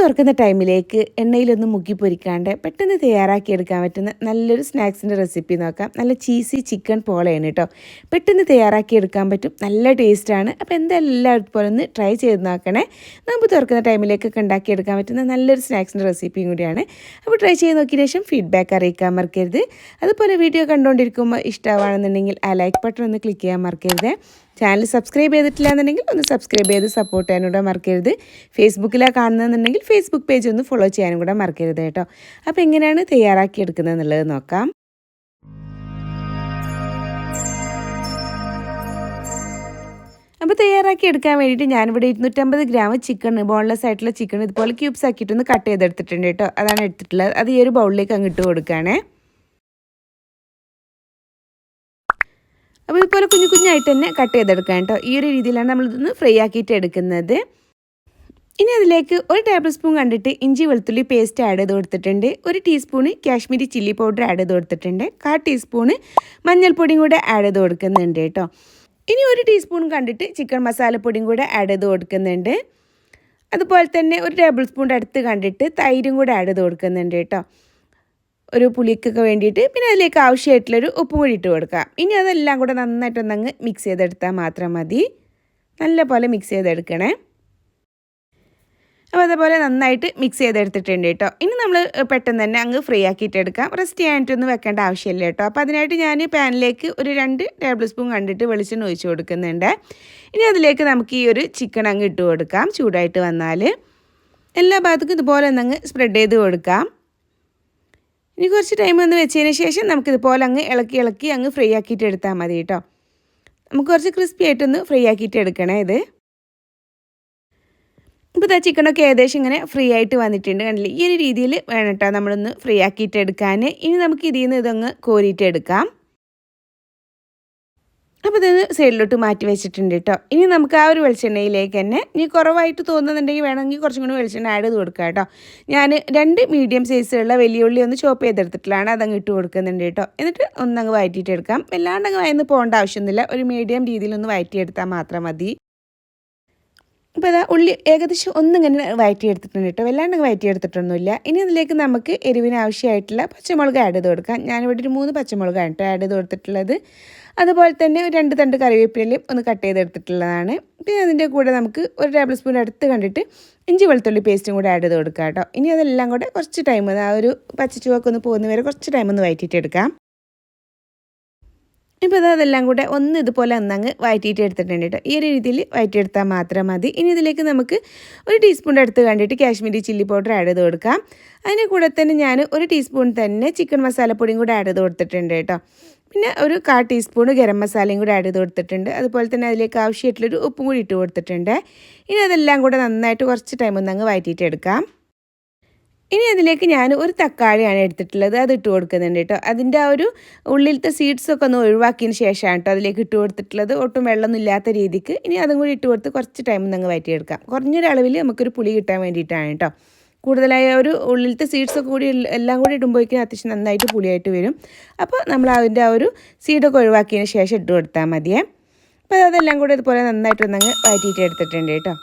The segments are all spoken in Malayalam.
തുറക്കുന്ന ടൈമിലേക്ക് എണ്ണയിലൊന്നും മുക്കി പൊരിക്കാണ്ട് പെട്ടെന്ന് തയ്യാറാക്കിയെടുക്കാൻ പറ്റുന്ന നല്ലൊരു സ്നാക്സിന്റെ റെസിപ്പി നോക്കാം. നല്ല ചീസി ചിക്കൻ പോളയാണ് കേട്ടോ പെട്ടെന്ന് തയ്യാറാക്കിയെടുക്കാൻ പറ്റും. നല്ല ടേസ്റ്റാണ് അപ്പോൾ എന്തായാലും എല്ലാവരും പോലെ ഒന്ന് ട്രൈ ചെയ്ത് നോക്കണേ. നമുക്ക് തുറക്കുന്ന ടൈമിലേക്കൊക്കെ ഉണ്ടാക്കിയെടുക്കാൻ പറ്റുന്ന നല്ലൊരു സ്നാക്സിന്റെ റെസിപ്പിയും കൂടിയാണ്. അപ്പോൾ ട്രൈ ചെയ്ത് നോക്കിയ ശേഷം ഫീഡ്ബാക്ക് അറിയിക്കാൻ മറക്കരുത്. അതുപോലെ വീഡിയോ കണ്ടുകൊണ്ടിരിക്കുമ്പോൾ ഇഷ്ടമാണെന്നുണ്ടെങ്കിൽ ആ ലൈക്ക് ബട്ടൺ ഒന്ന് ക്ലിക്ക് ചെയ്യാൻ മറക്കരുത്. ചാനൽ സബ്സ്ക്രൈബ് ചെയ്തിട്ടില്ല എന്നുണ്ടെങ്കിൽ ഒന്ന് സബ്സ്ക്രൈബ് ചെയ്ത് സപ്പോർട്ട് ചെയ്യാനും കൂടെ മറക്കരുത്. ഫേസ്ബുക്കിലാണ് കാണുന്നതെന്നുണ്ടെങ്കിൽ ഫേസ്ബുക്ക് പേജ് ഒന്ന് ഫോളോ ചെയ്യാനും കൂടെ മറക്കരുത് കേട്ടോ. അപ്പോൾ എങ്ങനെയാണ് തയ്യാറാക്കി എടുക്കുന്നത് എന്നുള്ളത് നോക്കാം. അപ്പോൾ തയ്യാറാക്കി എടുക്കാൻ വേണ്ടിയിട്ട് ഞാനിവിടെ ഇരുന്നൂറ്റമ്പത് ഗ്രാം ചിക്കൻ ബോൺലെസ് ആയിട്ടുള്ള ചിക്കൻ ഇതുപോലെ ക്യൂബ്സ് ആക്കിയിട്ടൊന്ന് കട്ട് ചെയ്തെടുത്തിട്ടുണ്ട് കേട്ടോ. അതാണ് എടുത്തിട്ടുള്ളത്. അത് ഈ ഒരു ബൗളിലേക്ക് അങ്ങ് ഇട്ട് കൊടുക്കുകയാണേ. അപ്പോൾ ഇതുപോലെ കുഞ്ഞു കുഞ്ഞായിട്ട് തന്നെ കട്ട് ചെയ്തെടുക്കാം കേട്ടോ. ഈ ഒരു രീതിയിലാണ് നമ്മളിതൊന്ന് ഫ്രൈ ആക്കിയിട്ട് എടുക്കുന്നത്. ഇനി അതിലേക്ക് ഒരു ടേബിൾ സ്പൂൺ കണ്ടിട്ട് ഇഞ്ചി വെളുത്തുള്ളി പേസ്റ്റ് ആഡ് ചെയ്ത് കൊടുത്തിട്ടുണ്ട്. ഒരു teaspoon Kashmiri chilli powder add ചെയ്ത് കൊടുത്തിട്ടുണ്ട്. കാ ടീസ്പൂണ് മഞ്ഞൾപ്പൊടിയും കൂടെ ആഡ് ചെയ്ത് കൊടുക്കുന്നുണ്ട് കേട്ടോ. ഇനി ഒരു ടീസ്പൂൺ കണ്ടിട്ട് ചിക്കൻ മസാലപ്പൊടിയും കൂടെ ആഡ് ചെയ്ത് കൊടുക്കുന്നുണ്ട്. അതുപോലെ തന്നെ ഒരു ടേബിൾ സ്പൂണിന്റെ അടുത്ത് കണ്ടിട്ട് തൈരും കൂടെ ആഡ് ചെയ്ത് കൊടുക്കുന്നുണ്ട് കേട്ടോ. ഒരു പുളിക്കൊക്കെ വേണ്ടിയിട്ട് പിന്നെ അതിലേക്ക് ആവശ്യമായിട്ടുള്ളൊരു ഉപ്പ് കൂടി ഇട്ട് കൊടുക്കാം. ഇനി അതെല്ലാം കൂടെ നന്നായിട്ടൊന്നങ്ങ് മിക്സ് ചെയ്തെടുത്താൽ മാത്രം മതി. നല്ല പോലെ മിക്സ് ചെയ്തെടുക്കണേ. അപ്പോൾ അതേപോലെ നന്നായിട്ട് മിക്സ് ചെയ്തെടുത്തിട്ടുണ്ട് കേട്ടോ. ഇനി നമ്മൾ പെട്ടെന്ന് തന്നെ അങ്ങ് ഫ്രീ ആക്കിയിട്ട് എടുക്കാം. റെസ്റ്റ് ചെയ്യാനായിട്ടൊന്നും വെക്കേണ്ട ആവശ്യമില്ല കേട്ടോ. അപ്പോൾ അതിനായിട്ട് ഞാൻ പാനിലേക്ക് ഒരു രണ്ട് ടേബിൾ സ്പൂൺ കണ്ടിട്ട് വെളിച്ചെണ്ണ ഒഴിച്ച് കൊടുക്കുന്നുണ്ട്. ഇനി അതിലേക്ക് നമുക്ക് ഈ ഒരു ചിക്കൻ അങ്ങ് ഇട്ട് കൊടുക്കാം. ചൂടായിട്ട് വന്നാൽ. എല്ലാ ഭാഗത്തും ഇതുപോലെ ഒന്നങ്ങ് സ്പ്രെഡ് ചെയ്ത് കൊടുക്കാം. ഇനി കുറച്ച് ടൈം ഒന്ന് വെച്ചതിന് ശേഷം നമുക്കിതുപോലെ അങ്ങ് ഇളക്കി ഇളക്കി അങ്ങ് ഫ്രൈ ആക്കിയിട്ട് എടുത്താൽ മതി കേട്ടോ നമുക്ക് കുറച്ച് ക്രിസ്പി ആയിട്ടൊന്ന് ഫ്രൈ ആക്കിയിട്ട് എടുക്കണേ ഇത്. ഇപ്പോൾ ഇതാ ചിക്കനൊക്കെ ഏകദേശം ഇങ്ങനെ ഫ്രീ ആയിട്ട് വന്നിട്ടുണ്ട്. കണ്ടില്ലേ? ഈ ഒരു രീതിയിൽ വേണം കേട്ടോ നമ്മളൊന്ന് ഫ്രീ ആക്കിയിട്ട് എടുക്കാൻ ഇനി നമുക്ക് ഇതിൽ നിന്ന് ഇതൊന്ന് കോരിയിട്ട് എടുക്കാം. അപ്പോൾ ഇത് സൈഡിലോട്ട് മാറ്റി വെച്ചിട്ടുണ്ട് കേട്ടോ ഇനി നമുക്ക് ആ ഒരു വെളിച്ചെണ്ണയിലേക്ക് തന്നെ ഇനി കുറവായിട്ട് തോന്നുന്നുണ്ടെങ്കിൽ വേണമെങ്കിൽ കുറച്ചും കൂടി വെളിച്ചെണ്ണ ആഡ് ചെയ്ത് കൊടുക്കാം കേട്ടോ ഞാൻ രണ്ട് മീഡിയം സൈസുള്ള വലിയ ഉള്ളി ഒന്ന് ചോപ്പ് ചെയ്തെടുത്തിട്ടുള്ളതാണ് അതങ്ങ് ഇട്ട് കൊടുക്കുന്നുണ്ട് കേട്ടോ എന്നിട്ട് ഒന്നങ്ങ് വയറ്റിയിട്ട് എടുക്കാം വല്ലാണ്ട് അങ്ങ് വയന്ന് പോകേണ്ട ആവശ്യമൊന്നുമില്ല. ഒരു മീഡിയം രീതിയിലൊന്ന് വഴറ്റിയെടുത്താൽ മാത്രം മതി. ഇപ്പോൾ അതാ ഉള്ളി ഏകദേശം ഒന്നിങ്ങനെ വഴറ്റിയെടുത്തിട്ടുണ്ട് കേട്ടോ വല്ലാണ്ട് വഴറ്റിയെടുത്തിട്ടൊന്നുമില്ല ഇനി അതിലേക്ക് നമുക്ക് എരിവിന് ആവശ്യമായിട്ടുള്ള പച്ചമുളക് ആഡ് ചെയ്ത് കൊടുക്കാം. ഞാനിവിടെ ഒരു മൂന്ന് പച്ചമുളകാണ് കേട്ടോ ആഡ് ചെയ്ത് കൊടുത്തിട്ടുള്ളത്. അതുപോലെ തന്നെ രണ്ട് തണ്ട് കറിവേപ്പിലയും ഒന്ന് കട്ട് ചെയ്തെടുത്തിട്ടുള്ളതാണ്. പിന്നെ അതിന്റെ കൂടെ നമുക്ക് ഒരു ടേബിൾ സ്പൂൺ അടുത്ത് കണ്ടിട്ട് ഇഞ്ചി വെളുത്തുള്ളി പേസ്റ്റും കൂടെ ആഡ് ചെയ്ത് കൊടുക്കാം കേട്ടോ. ഇനി അതെല്ലാം കൂടെ കുറച്ച് ടൈം ആ ഒരു പച്ചച്ചുവൊക്കെ ഒന്ന് പോകുന്ന വരെ കുറച്ച് ടൈം ഒന്ന് വയറ്റിയിട്ട് എടുക്കാം. ഇപ്പോൾ ഇത് അതെല്ലാം കൂടെ ഒന്ന് ഇതുപോലെ ഒന്നങ്ങ് വയറ്റിയിട്ട് എടുത്തിട്ടുണ്ട് കേട്ടോ. ഈ ഒരു രീതിയിൽ വയറ്റിയെടുത്താൽ മാത്രം മതി. ഇനി ഇതിലേക്ക് നമുക്ക് ഒരു ടീസ്പൂൺ എടുത്ത് കണ്ടിട്ട് കാശ്മീരി ചില്ലി പൗഡർ ആഡ് ചെയ്ത് കൊടുക്കാം. അതിന് കൂടെ തന്നെ ഞാൻ ഒരു ടീസ്പൂൺ തന്നെ ചിക്കൻ മസാലപ്പൊടിയും കൂടെ ആഡ് ചെയ്ത് കൊടുത്തിട്ടുണ്ട് കേട്ടോ. പിന്നെ ഒരു കാ ടീസ്പൂൺ ഗരം മസാലയും കൂടി ആഡ് ചെയ്ത് കൊടുത്തിട്ടുണ്ട്. അതുപോലെ തന്നെ അതിലേക്ക് ആവശ്യമായിട്ടുള്ളൊരു ഉപ്പും കൂടി ഇട്ട് കൊടുത്തിട്ടുണ്ട്. ഇനി അതെല്ലാം കൂടെ നന്നായിട്ട് കുറച്ച് ടൈം ഒന്ന് അങ്ങ് വയറ്റിയിട്ട് എടുക്കാം. ഇനി അതിലേക്ക് ഞാൻ ഒരു തക്കാളിയാണ് എടുത്തിട്ടുള്ളത്. അത് ഇട്ട് കൊടുക്കുന്നുണ്ട് കേട്ടോ. അതിന്റെ ആ ഒരു ഉള്ളിലത്തെ സീഡ്സൊക്കെ ഒന്ന് ഒഴിവാക്കിയതിന് ശേഷമാണ് കേട്ടോ അതിലേക്ക് ഇട്ട് കൊടുത്തിട്ടുള്ളത്. ഒട്ടും വെള്ളമൊന്നും ഇല്ലാത്ത രീതിക്ക് ഇനി അതും കൂടി ഇട്ട് കൊടുത്ത് കുറച്ച് ടൈം ഒന്ന് അങ്ങ് വയറ്റിയെടുക്കാം. കുറഞ്ഞൊരളവിൽ നമുക്കൊരു പുളി കിട്ടാൻ വേണ്ടിയിട്ടാണ് കേട്ടോ. കൂടുതലായ ഒരു ഉള്ളിലത്തെ സീഡ്സ് കൂടി എല്ലാം കൂടി ഇടുമ്പോഴേക്കും അത്യാവശ്യം നന്നായിട്ട് പുളിയായിട്ട് വരും. അപ്പോൾ നമ്മൾ അതിന്റെ ആ ഒരു സീഡൊക്കെ ഒഴിവാക്കിയതിന് ശേഷം ഇട്ട് കൊടുത്താൽ മതിയേ. അപ്പോൾ അതെല്ലാം കൂടി ഇതുപോലെ നന്നായിട്ട് ഒന്നങ്ങ് വഴറ്റിയിട്ട് എടുത്തിട്ടുണ്ട് കേട്ടോ.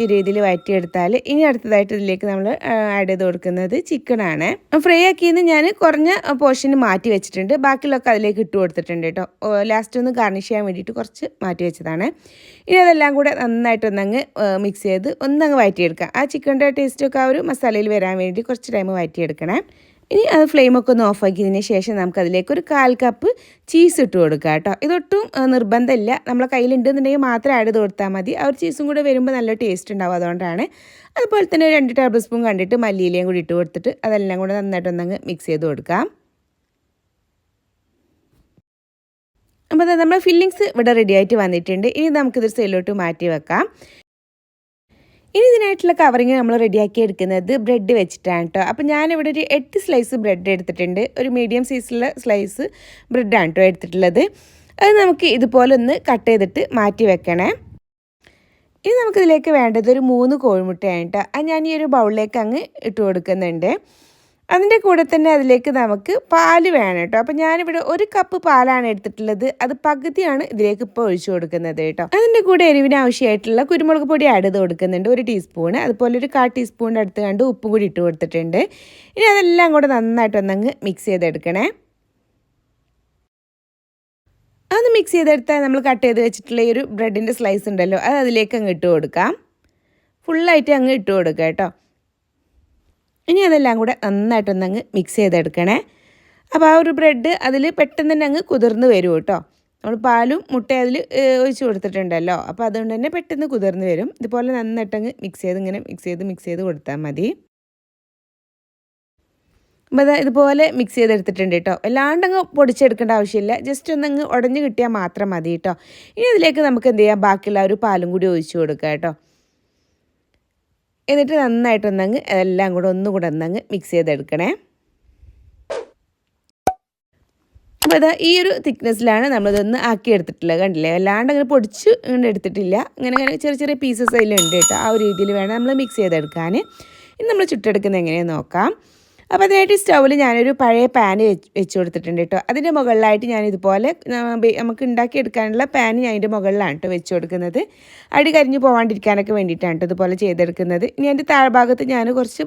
ഈ രീതിയിൽ വഴറ്റിയെടുത്താൽ ഇനി അടുത്തതായിട്ട് ഇതിലേക്ക് നമ്മൾ ആഡ് ചെയ്ത് കൊടുക്കുന്നത് ചിക്കനാണ് ഫ്രൈ ആക്കിയെന്ന് ഞാൻ കുറഞ്ഞ പോർഷന് മാറ്റി വെച്ചിട്ടുണ്ട്. ബാക്കിയുള്ളൊക്കെ അതിലേക്ക് ഇട്ട് കൊടുത്തിട്ടുണ്ട് കേട്ടോ. ലാസ്റ്റ് ഒന്ന് ഗാർണിഷ് ചെയ്യാൻ വേണ്ടിയിട്ട് കുറച്ച് മാറ്റി വെച്ചതാണ്. ഇനി അതെല്ലാം കൂടെ നന്നായിട്ട് ഒന്നങ്ങ് മിക്സ് ചെയ്ത് ഒന്നങ്ങ് വഴറ്റിയെടുക്കുക. ആ ചിക്കന്റെ ടേസ്റ്റൊക്കെ ആ ഒരു മസാലയിൽ വരാൻ വേണ്ടി കുറച്ച് ടൈം വഴറ്റിയെടുക്കണേ. ഇനി അത് ഫ്ലെയിമൊക്കെ ഒന്ന് ഓഫാക്കിയതിന് ശേഷം നമുക്ക് അതിലേക്ക് ഒരു കാൽ കപ്പ് ചീസ് ഇട്ട് കൊടുക്കുക കേട്ടോ. ഇതൊട്ടും നിർബന്ധമില്ല. നമ്മളെ കയ്യിലുണ്ടെന്നുണ്ടെങ്കിൽ മാത്രം ആഡ് ചെയ്ത് കൊടുത്താൽ മതി. ആ ഒരു ചീസും കൂടെ വരുമ്പോൾ നല്ല ടേസ്റ്റ് ഉണ്ടാവും അതുകൊണ്ടാണ്. അതുപോലെ തന്നെ രണ്ട് ടേബിൾ സ്പൂൺ കണ്ടിട്ട് മല്ലിയിലയും കൂടി ഇട്ട് കൊടുത്തിട്ട് അതെല്ലാം കൂടെ നന്നായിട്ടൊന്നങ്ങ് മിക്സ് ചെയ്ത് കൊടുക്കാം. അപ്പോൾ നമ്മുടെ ഫില്ലിങ്സ് ഇവിടെ റെഡി ആയിട്ട് വന്നിട്ടുണ്ട്. ഇനി നമുക്കിത് സൈഡിലോട്ട് മാറ്റി വെക്കാം. ഇനി ഇതിനായിട്ടുള്ള കവറിങ് നമ്മൾ റെഡിയാക്കി എടുക്കുന്നത് ബ്രെഡ് വെച്ചിട്ടാണ് കേട്ടോ അപ്പോൾ ഞാനിവിടെ ഒരു എട്ട് സ്ലൈസ് ബ്രെഡ് എടുത്തിട്ടുണ്ട്. ഒരു മീഡിയം സൈസുള്ള സ്ലൈസ് ബ്രെഡാണ് കേട്ടോ എടുത്തിട്ടുള്ളത്. അത് നമുക്ക് ഇതുപോലെ ഒന്ന് കട്ട് ചെയ്തിട്ട് മാറ്റി വെക്കണേ. ഇനി നമുക്കിതിലേക്ക് വേണ്ടത് ഒരു മൂന്ന് കോഴിമുട്ടയാണ് കേട്ടോ അത് ഞാൻ ഈ ഒരു ബൗളിലേക്ക് അങ്ങ് ഇട്ട് കൊടുക്കുന്നുണ്ട്. അതിന്റെ കൂടെ തന്നെ അതിലേക്ക് നമുക്ക് പാൽ വേണം കേട്ടോ. അപ്പം ഞാനിവിടെ ഒരു കപ്പ് പാലാണ് എടുത്തിട്ടുള്ളത്. അത് പകുതിയാണ് ഇതിലേക്ക് ഇപ്പോൾ ഒഴിച്ചു കൊടുക്കുന്നത് കേട്ടോ. അതിന്റെ കൂടെ എരിവിന് ആവശ്യമായിട്ടുള്ള കുരുമുളക് പൊടി ആഡ് ചെയ്ത് കൊടുക്കുന്നുണ്ട്. ഒരു ടീസ്പൂണ്. അതുപോലെ ഒരു കാ ടീസ്പൂണിന്റെ അടുത്ത് കണ്ട് ഉപ്പും കൂടി ഇട്ട് കൊടുത്തിട്ടുണ്ട്. ഇനി അതെല്ലാം കൂടെ നന്നായിട്ട് ഒന്നങ്ങ് മിക്സ് ചെയ്തെടുക്കണേ. അത് മിക്സ് ചെയ്തെടുത്താൽ നമ്മൾ കട്ട് ചെയ്ത് വെച്ചിട്ടുള്ള ഈ ഒരു ബ്രെഡിന്റെ സ്ലൈസ് ഉണ്ടല്ലോ. അത് അതിലേക്ക് അങ്ങ് ഇട്ട് കൊടുക്കാം. ഫുള്ളായിട്ട് അങ്ങ് ഇട്ട് കൊടുക്കാം കേട്ടോ. ഇനി അതെല്ലാം കൂടെ നന്നായിട്ടൊന്നങ്ങ് മിക്സ് ചെയ്തെടുക്കണേ. അപ്പോൾ ആ ഒരു ബ്രെഡ് അതിൽ പെട്ടെന്ന് തന്നെ അങ്ങ് കുതിർന്ന് വരും കേട്ടോ. നമ്മൾ പാലും മുട്ടയും അതിൽ ഒഴിച്ച് കൊടുത്തിട്ടുണ്ടല്ലോ. അപ്പോൾ അതുകൊണ്ട് തന്നെ പെട്ടെന്ന് കുതിർന്ന് വരും. ഇതുപോലെ നന്നായിട്ടങ്ങ് മിക്സ് ചെയ്ത് ഇങ്ങനെ മിക്സ് ചെയ്ത് മിക്സ് ചെയ്ത് കൊടുത്താൽ മതി. അപ്പോൾ അത് ഇതുപോലെ മിക്സ് ചെയ്തെടുത്തിട്ടുണ്ട് കേട്ടോ. അല്ലാണ്ടങ്ങ് പൊടിച്ചെടുക്കേണ്ട ആവശ്യമില്ല. ജസ്റ്റ് ഒന്ന് അങ്ങ് ഉടഞ്ഞ് കിട്ടിയാൽ മാത്രം മതി കേട്ടോ. ഇനി അതിലേക്ക് നമുക്ക് എന്ത് ചെയ്യാം? ബാക്കിയുള്ള ഒരു പാലും കൂടി ഒഴിച്ച് കൊടുക്കാം കേട്ടോ. എന്നിട്ട് നന്നായിട്ടൊന്നങ്ങ് എല്ലാം കൂടെ ഒന്നും കൂടെ ഒന്നങ്ങ് മിക്സ് ചെയ്തെടുക്കണേ. അപ്പോൾ ഇതാ ഈ ഒരു തിക്നെസ്സിലാണ് നമ്മളിതൊന്ന് ആക്കി എടുത്തിട്ടുള്ളത് കണ്ടില്ലേ? അല്ലാണ്ട് അങ്ങനെ പൊടിച്ച് ഇങ്ങനെ എടുത്തിട്ടില്ല. ഇങ്ങനെ ഇങ്ങനെ ചെറിയ ചെറിയ പീസസ് അതിലുണ്ട് കേട്ടോ. ആ ഒരു രീതിയിൽ വേണം നമ്മൾ മിക്സ് ചെയ്തെടുക്കാൻ. ഇനി നമ്മൾ ചുട്ടെടുക്കുന്നത് എങ്ങനെയാണെന്ന് നോക്കാം. അപ്പോൾ അതിനായിട്ട് സ്റ്റൗവിൽ ഞാനൊരു പഴയ പാൻ വെച്ച് കൊടുത്തിട്ടുണ്ട് കേട്ടോ. അതിന്റെ മുകളിലായിട്ട് ഞാൻ ഇതുപോലെ നമുക്ക് ഉണ്ടാക്കിയെടുക്കാനുള്ള പാൻ ഞാൻ അതിന്റെ മുകളിലാണ് കേട്ടോ വെച്ച് കൊടുക്കുന്നത്. അടി കരിഞ്ഞു പോകാണ്ടിരിക്കാനൊക്കെ വേണ്ടിയിട്ടാണ് കേട്ടോ ഇതുപോലെ ചെയ്തെടുക്കുന്നത്. ഇനി അതിന്റെ താഴ്ഭാഗത്ത് ഞാൻ കുറച്ച്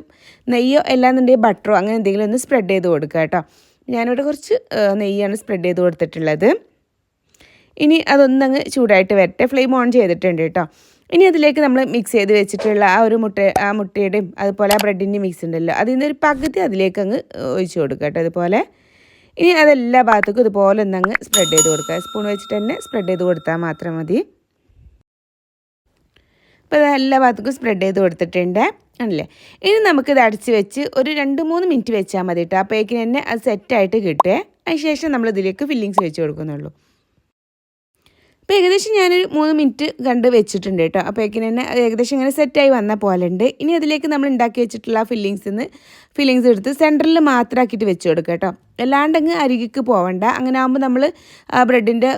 നെയ്യോ എല്ലാന്നുണ്ടെങ്കിൽ ബട്ടറോ അങ്ങനെ എന്തെങ്കിലും ഒന്ന് സ്പ്രെഡ് ചെയ്ത് കൊടുക്കുക കേട്ടോ. ഞാനിവിടെ കുറച്ച് നെയ്യാണ് സ്പ്രെഡ് ചെയ്ത് കൊടുത്തിട്ടുള്ളത്. ഇനി അതൊന്നങ്ങ് ചൂടായിട്ട് വരട്ടെ. ഫ്ലെയിം ഓൺ ചെയ്തിട്ടുണ്ട് കേട്ടോ. ഇനി അതിലേക്ക് നമ്മൾ മിക്സ് ചെയ്ത് വെച്ചിട്ടുള്ള ആ ഒരു മുട്ട ആ മുട്ടയുടെയും അതുപോലെ ആ ബ്രെഡിന്റെ മിക്സ് ഉണ്ടല്ലോ. അതിൽ ഒരു പകുതി അതിലേക്ക് അങ്ങ് ഒഴിച്ച് കൊടുക്കുക കേട്ടോ അതുപോലെ ഇനി അതെല്ലാ ഭാഗത്തേക്കും ഇതുപോലെ ഒന്ന് അങ്ങ് സ്പ്രെഡ് ചെയ്ത് കൊടുക്കുക. സ്പൂൺ വെച്ചിട്ട് തന്നെ സ്പ്രെഡ് ചെയ്ത് കൊടുത്താൽ മാത്രം മതി. അപ്പോൾ അത് എല്ലാ ഭാഗത്തേക്കും സ്പ്രെഡ് ചെയ്ത് കൊടുത്തിട്ടുണ്ട്. ആണല്ലേ? ഇനി നമുക്കിത് അടച്ച് വെച്ച് ഒരു രണ്ട് മൂന്ന് മിനിറ്റ് വെച്ചാൽ മതി കേട്ടോ. അപ്പോഴേക്കിന് തന്നെ അത് സെറ്റായിട്ട് കിട്ടുക അതിന് ശേഷം നമ്മൾ ഇതിലേക്ക് ഫില്ലിങ്സ് വെച്ച് കൊടുക്കുന്നുള്ളൂ. അപ്പോൾ ഏകദേശം ഞാനൊരു മൂന്ന് മിനിറ്റ് കണ്ട് വെച്ചിട്ടുണ്ട് കേട്ടോ. അപ്പോൾ അപ്പോഴേക്കിന് തന്നെ ഏകദേശം ഇങ്ങനെ സെറ്റായി വന്ന പോലെ ഉണ്ട്. ഇനി അതിലേക്ക് നമ്മൾ ഉണ്ടാക്കി വെച്ചിട്ടുള്ള ഫില്ലിങ്സിൽ നിന്ന് ഫില്ലിങ്സ് എടുത്ത് സെന്ററിൽ മാത്രമാക്കിയിട്ട് വെച്ച് കൊടുക്കുക കേട്ടോ. അല്ലാണ്ടങ്ങ് അരികിക്ക് പോവണ്ട. അങ്ങനെ ആകുമ്പോൾ നമ്മൾ ബ്രെഡിന്റെ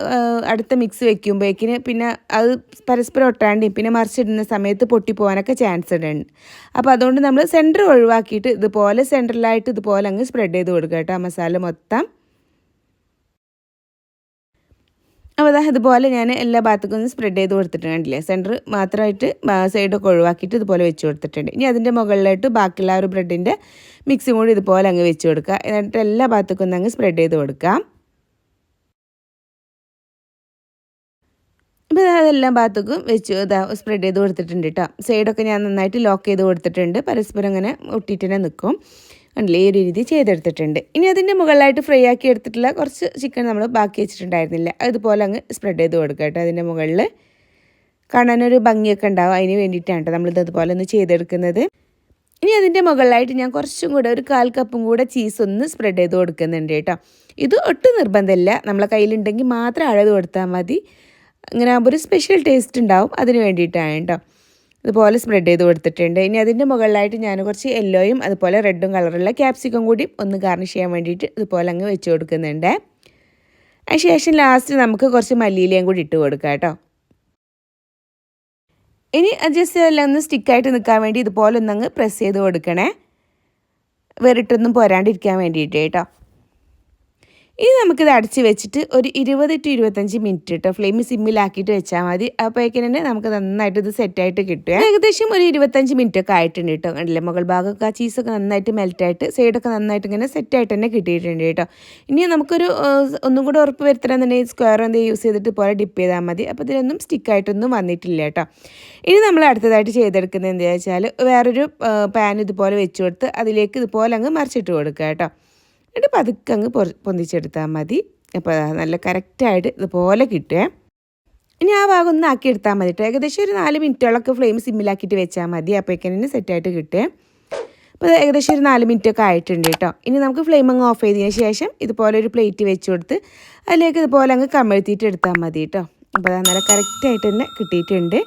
അടുത്ത മിക്സ് വെക്കുമ്പോഴേക്കിന് പിന്നെ അത് പരസ്പരം ഒട്ടാണ്ട് പിന്നെ മറിച്ചിടുന്ന സമയത്ത് പൊട്ടിപ്പോവാനൊക്കെ ചാൻസ് ഉണ്ട്. അപ്പോൾ അതുകൊണ്ട് നമ്മൾ സെന്റർ ഒഴിവാക്കിയിട്ട് ഇതുപോലെ സെന്ററിലായിട്ട് ഇതുപോലെ അങ്ങ് സ്പ്രെഡ് ചെയ്ത് കൊടുക്കുക കേട്ടോ. മസാല മൊത്തം. അതാ ഇതുപോലെ ഞാൻ എല്ലാ ഭാഗത്തേക്കും ഒന്ന് സ്പ്രെഡ് ചെയ്ത് കൊടുത്തിട്ടുണ്ട് കണ്ടില്ലേ? സെന്റർ മാത്രമായിട്ട് സൈഡൊക്കെ ഒഴിവാക്കിയിട്ട് ഇതുപോലെ വെച്ച് കൊടുത്തിട്ടുണ്ട്. ഇനി അതിന്റെ മുകളിലായിട്ട് ബാക്കിയുള്ള ഒരു ബ്രെഡിന്റെ മിക്സും കൂടി ഇതുപോലെ അങ്ങ് വെച്ച് കൊടുക്കുക. എന്നിട്ട് എല്ലാ ഭാഗത്തേക്കും ഒന്ന് അങ്ങ് സ്പ്രെഡ് ചെയ്ത് കൊടുക്കാം അപ്പോൾ അതെല്ലാം ഭാഗത്തേക്കും വെച്ച് ഇതാ സ്പ്രെഡ് ചെയ്ത് കൊടുത്തിട്ടുണ്ട് കേട്ടോ. സൈഡൊക്കെ ഞാൻ നന്നായിട്ട് ലോക്ക് ചെയ്ത് കൊടുത്തിട്ടുണ്ട്. പരസ്പരം അങ്ങനെ ഒട്ടിയിട്ട് തന്നെ നിൽക്കും. കണ്ടില്ലേ? ഈ ഒരു രീതി ചെയ്തെടുത്തിട്ടുണ്ട്. ഇനി അതിന്റെ മുകളിലായിട്ട് ഫ്രൈ ആക്കി എടുത്തിട്ടുള്ള കുറച്ച് ചിക്കൻ നമ്മൾ ബാക്കി വെച്ചിട്ടുണ്ടായിരുന്നില്ല. അതുപോലെ അങ്ങ് സ്പ്രെഡ് ചെയ്ത് കൊടുക്കുക കേട്ടോ. അതിന്റെ മുകളിൽ കാണാനൊരു ഭംഗിയൊക്കെ ഉണ്ടാവും. അതിന് വേണ്ടിയിട്ടാണ് കേട്ടോ നമ്മളിത് അതുപോലെ ഒന്ന് ചെയ്തെടുക്കുന്നത്. ഇനി അതിന്റെ മുകളിലായിട്ട് ഞാൻ കുറച്ചും കൂടെ ഒരു കാൽ കപ്പും കൂടെ ചീസ് ഒന്ന് സ്പ്രെഡ് ചെയ്ത് കൊടുക്കുന്നുണ്ട് കേട്ടോ. ഇത് ഒട്ടും നിർബന്ധമില്ല. നമ്മളെ കയ്യിലുണ്ടെങ്കിൽ മാത്രം അഴത് കൊടുത്താൽ മതി. ഇങ്ങനെ ആകുമ്പോൾ ഒരു സ്പെഷ്യൽ ടേസ്റ്റ് ഉണ്ടാവും. അതിന് വേണ്ടിയിട്ടാണ് കേട്ടോ. ഇതുപോലെ സ്പ്രെഡ് ചെയ്ത് കൊടുത്തിട്ടുണ്ട്. ഇനി അതിന്റെ മുകളിലായിട്ട് ഞാൻ കുറച്ച് യെല്ലോയും അതുപോലെ റെഡും കളറുള്ള ക്യാപ്സിക്കം കൂടി ഒന്ന് ഗാർണിഷ് ചെയ്യാൻ വേണ്ടിയിട്ട് ഇതുപോലെ അങ്ങ് വെച്ച് കൊടുക്കുന്നുണ്ട്. അതിനുശേഷം ലാസ്റ്റ് നമുക്ക് കുറച്ച് മല്ലിയിലയും കൂടി ഇട്ട് കൊടുക്കാം കേട്ടോ. ഇനി ജസ്റ്റ് എല്ലാം ഒന്ന് സ്റ്റിക്കായിട്ട് നിൽക്കാൻ വേണ്ടി ഇതുപോലെ ഒന്നങ്ങ് പ്രസ് ചെയ്ത് കൊടുക്കണേ. വേറിട്ടൊന്നും പോരാണ്ടിരിക്കാൻ വേണ്ടിയിട്ട് കേട്ടോ. ഇനി നമുക്കിത് അടച്ച് വെച്ചിട്ട് ഒരു ഇരുപത് ടു ഇരുപത്തഞ്ച് മിനിറ്റ് കേട്ടോ ഫ്ലെയിം സിമ്മിലാക്കിയിട്ട് വെച്ചാൽ മതി. അപ്പോഴേക്കും തന്നെ നമുക്ക് നന്നായിട്ട് ഇത് സെറ്റായിട്ട് കിട്ടുക ഏകദേശം ഒരു ഇരുപത്തഞ്ച് മിനിറ്റ് ഒക്കെ ആയിട്ടുണ്ട് കേട്ടോ കണ്ടില്ലേ? മുകൾ ഭാഗമൊക്കെ ആ ചീസൊക്കെ നന്നായിട്ട് മെൽറ്റായിട്ട് സൈഡൊക്കെ നന്നായിട്ട് ഇങ്ങനെ സെറ്റായിട്ട് തന്നെ കിട്ടിയിട്ടുണ്ട് കേട്ടോ ഇനി നമുക്കൊരു ഒന്നും കൂടെ ഉറപ്പ് വരുത്തണമെന്നുണ്ടെങ്കിൽ സ്ക്വയർ എന്തെങ്കിലും യൂസ് ചെയ്തിട്ട് പോലെ ഡിപ്പ് ചെയ്താൽ മതി. അപ്പോൾ ഇതിലൊന്നും സ്റ്റിക്കായിട്ടൊന്നും വന്നിട്ടില്ല കേട്ടോ ഇനി നമ്മൾ അടുത്തതായിട്ട് ചെയ്തെടുക്കുന്നത് എന്താ വെച്ചാൽ വേറൊരു പാൻ ഇതുപോലെ വെച്ച് കൊടുത്ത് അതിലേക്ക് ഇതുപോലെ അങ്ങ് മറിച്ചിട്ട് കൊടുക്കുക കേട്ടോ എന്നിട്ട് പതുക്കെ അങ്ങ് പൊന്തിച്ചെടുത്താൽ മതി. അപ്പോൾ നല്ല കറക്റ്റായിട്ട് ഇതുപോലെ കിട്ടുക ഇനി ആ ഭാഗം ഒന്ന് ആക്കി എടുത്താൽ മതി കേട്ടോ ഏകദേശം ഒരു നാല് മിനിറ്റോളൊക്കെ ഫ്ലെയിം സിമ്മിലാക്കിയിട്ട് വെച്ചാൽ മതി. അപ്പോഴേക്കും സെറ്റായിട്ട് കിട്ടുക അപ്പോൾ ഏകദേശം ഒരു നാല് മിനിറ്റ് ഒക്കെ ആയിട്ടുണ്ട് കേട്ടോ ഇനി നമുക്ക് ഫ്ലെയിം അങ്ങ് ഓഫ് ചെയ്തതിന് ശേഷം ഇതുപോലെ ഒരു പ്ലേറ്റ് വെച്ച് കൊടുത്ത് അതിലേക്ക് ഇതുപോലെ അങ്ങ് കമഴ്ത്തിയിട്ട് എടുത്താൽ മതി കേട്ടോ അപ്പോൾ നല്ല കറക്റ്റായിട്ട് തന്നെ കിട്ടിയിട്ടുണ്ട്.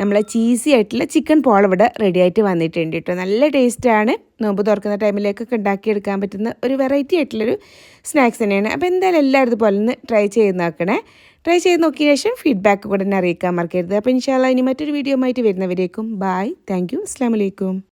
നമ്മളെ ചീസി ആയിട്ടുള്ള ചിക്കൻ പോൾ ഇവിടെ റെഡി ആയിട്ട് വന്നിട്ടുണ്ട് കേട്ടോ. നല്ല ടേസ്റ്റാണ് നോമ്പ് തുറക്കുന്ന ടൈമിലേക്കൊക്കെ ഉണ്ടാക്കിയെടുക്കാൻ പറ്റുന്ന ഒരു വെറൈറ്റി ആയിട്ടുള്ളൊരു സ്നാക്സ് തന്നെയാണ്. അപ്പോൾ എന്തായാലും എല്ലാവരും ഇതുപോലെ ഒന്ന് ട്രൈ ചെയ്ത് നോക്കണേ. ട്രൈ ചെയ്ത് നോക്കിയ ശേഷം ഫീഡ്ബാക്ക് കൂടെ തന്നെ അറിയിക്കാൻ മറക്കരുത്. അപ്പോൾ ഇൻഷാല്ല ഇനി മറ്റൊരു വീഡിയോ ആയിട്ട് വരുന്നവരേക്കും. ബായ് താങ്ക് യു അസ്സാം